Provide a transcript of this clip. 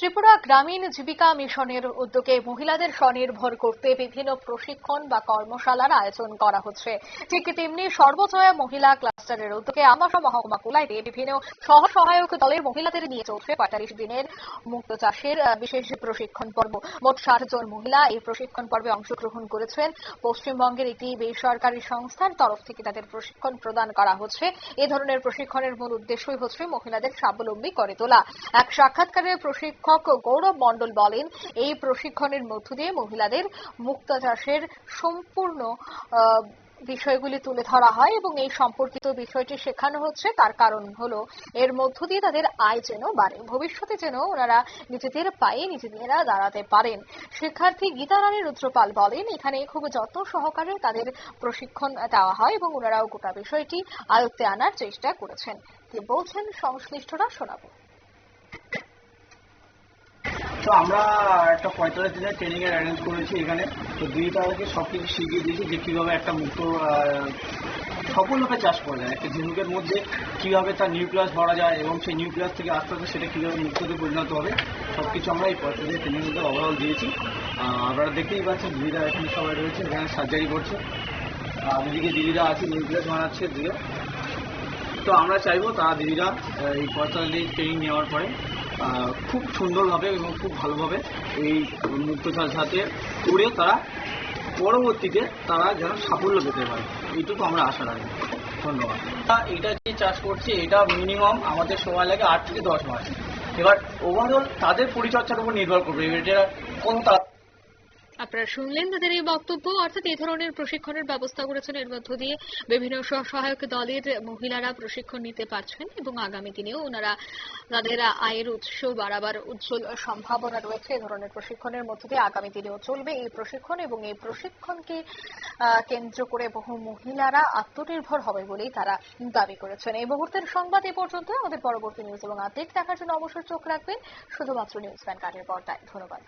ত্রিপুরা গ্রামীণ জীবিকা মিশনের উদ্যোগে মহিলাদের স্বনির্ভর করতে বিভিন্ন প্রশিক্ষণ বা কর্মশালার আয়োজন করা হচ্ছে। ঠিক তেমনি সর্বজয়া মহিলা ক্লাস্টারের উদ্যোগে আমাশা মহকুমা কোলাইতে বিভিন্ন সহ সহায়ক দলের মহিলাদের নিয়ে চলছে পঁয়তাল্লিশ দিনের মুক্ত চাষের বিশেষ প্রশিক্ষণ পর্ব। মোট ষাট জন মহিলা এই প্রশিক্ষণ পর্বে অংশগ্রহণ করেছেন। পশ্চিমবঙ্গের একটি বেসরকারি সংস্থার তরফ থেকে তাদের প্রশিক্ষণ প্রদান করা হচ্ছে। এ ধরনের প্রশিক্ষণের মূল উদ্দেশ্যই হচ্ছে মহিলাদের স্বাবলম্বী করে তোলা। এক সাক্ষাৎকারে প্রশিক্ষক গৌরব মণ্ডল বলেন, এই প্রশিক্ষণের মধ্য দিয়ে মহিলাদের মুক্তা চাষের সম্পূর্ণ বিষয়গুলি তুলে ধরা হয় এবং এই সম্পর্কিত বিষয়টি শেখানো হচ্ছে। তার কারণ হলো, এর মধ্য দিয়ে তাদের আয় যেন বাড়ে। ভবিষ্যতে যেন ওনারা নিজেদের পায়ে নিজেদেরা দাঁড়াতে পারেন। শিক্ষার্থী গীতা রানী রুদ্রপাল বলেন, এখানে খুব যত্ন সহকারে তাদের প্রশিক্ষণ দেওয়া হয় এবং ওনারাও গোটা বিষয়টি আয়ত্তে আনার চেষ্টা করেছেন। কি বলছেন, সংশ্লিষ্টরা শোনাবো। তো আমরা একটা পঁয়তাল্লিশ দিনের ট্রেনিং এর অ্যারেঞ্জ করেছি এখানে। তো দুই তারিখে সব কিছু শিখিয়ে দিয়েছি যে কীভাবে একটা মুক্ত সফলভাবে চাষ করা যায়। একটা ঝিনুকের মধ্যে কীভাবে তার নিউক্লিয়াস ভরা যায় এবং সেই নিউক্লিয়াস থেকে আস্তে আস্তে সেটা কীভাবে মুক্ততে পরিণত হবে সব কিছু আমরা এই পঁয়তাল্লিশ দিনের ট্রেনিং মধ্যে ওভারঅল দিয়েছি। আপনারা দেখতেই পাচ্ছেন, দিদিরা এখানে সবাই রয়েছে, এখানে সার্জারি করছে। আর এদিকে দিদিরা আছে নিউক্লিয়াস বানাচ্ছে এদিকে তো আমরা চাইব তারা দিদিরা এই পঁয়তাল্লিশ ট্রেনিং নেওয়ার পরে খুব সুন্দরভাবে এবং খুব ভালোভাবে এই মুক্তচার সাথে করে তারা পরবর্তীতে তারা যেন সাফল্য পেতে পারে। এইটুকু আমরা আশা রাখি। ধন্যবাদ। এটা যে চাষ করছি, এটা মিনিমাম আমাদের সময় লাগে আট থেকে দশ মাস। এবার ওভারঅল তাদের পরিচর্যার উপর নির্ভর করবে। এটা কোন আপনারা শুনলেন তাদের এই বক্তব্য। অর্থাৎ এই ধরনের প্রশিক্ষণের ব্যবস্থা করেছেন। এর মধ্য দিয়ে বিভিন্ন সহায়ক দলের মহিলারা প্রশিক্ষণ নিতে পারছেন এবং আগামী দিনেও ওনারা তাদের আয়ের উৎস বাড়াবার উজ্জ্বল সম্ভাবনা রয়েছে। এই ধরনের প্রশিক্ষণের মধ্য দিয়ে আগামী দিনেও চলবে এই প্রশিক্ষণ এবং এই প্রশিক্ষণকে কেন্দ্র করে বহু মহিলারা আত্মনির্ভর হবে বলেই তারা দাবি করেছেন। এই মুহূর্তের সংবাদ এ পর্যন্ত। আমাদের পরবর্তী নিউজ এবং আপডেট দেখার জন্য অবশ্যই চোখ রাখবেন। শুধুমাত্র নিউজ ভ্যান কার্ডের পর্দায়। ধন্যবাদ।